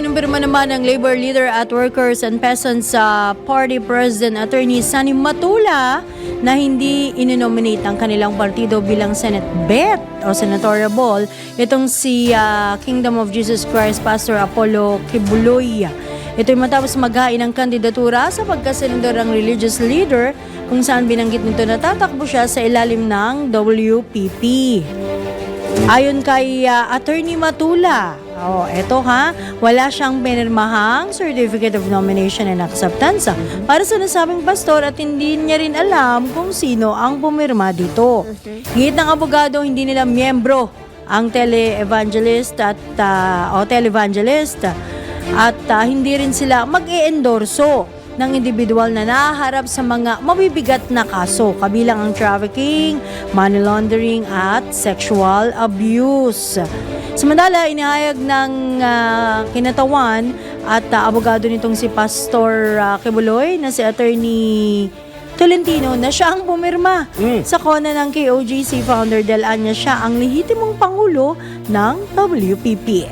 kinumpirma naman ng labor leader at workers and peasants sa party president attorney Sani Matula na hindi ininominate ang kanilang partido bilang Senate bet o senatorial itong si ah, Kingdom of Jesus Christ Pastor Apollo Kibuloy. Ito'y matapos maghain ng kandidatura sa pagkasenador ng religious leader kung saan binanggit nito na tatakbo siya sa ilalim ng WPP. Ayon kay ah, Attorney Matula, oh, eto ha, wala siyang pinirmahang Certificate of Nomination and Acceptance ah, para sa nasabing pastor at hindi niya rin alam kung sino ang pumirma dito. Git ng abogado, hindi nila miyembro ang tele-evangelist at ah, o televangelist at ah, hindi rin sila mag-e-endorso ng individual na nahaharap sa mga mabibigat na kaso kabilang ang trafficking, money laundering at sexual abuse. Samantala, inihayag ng ah, kinatawan at ah, abogado nitong si Pastor ah, Kibuloy na si Attorney Tolentino na siya ang pumirma sa kona ng KOJC founder dahil anya siya ang lehitimong pangulo ng WPP.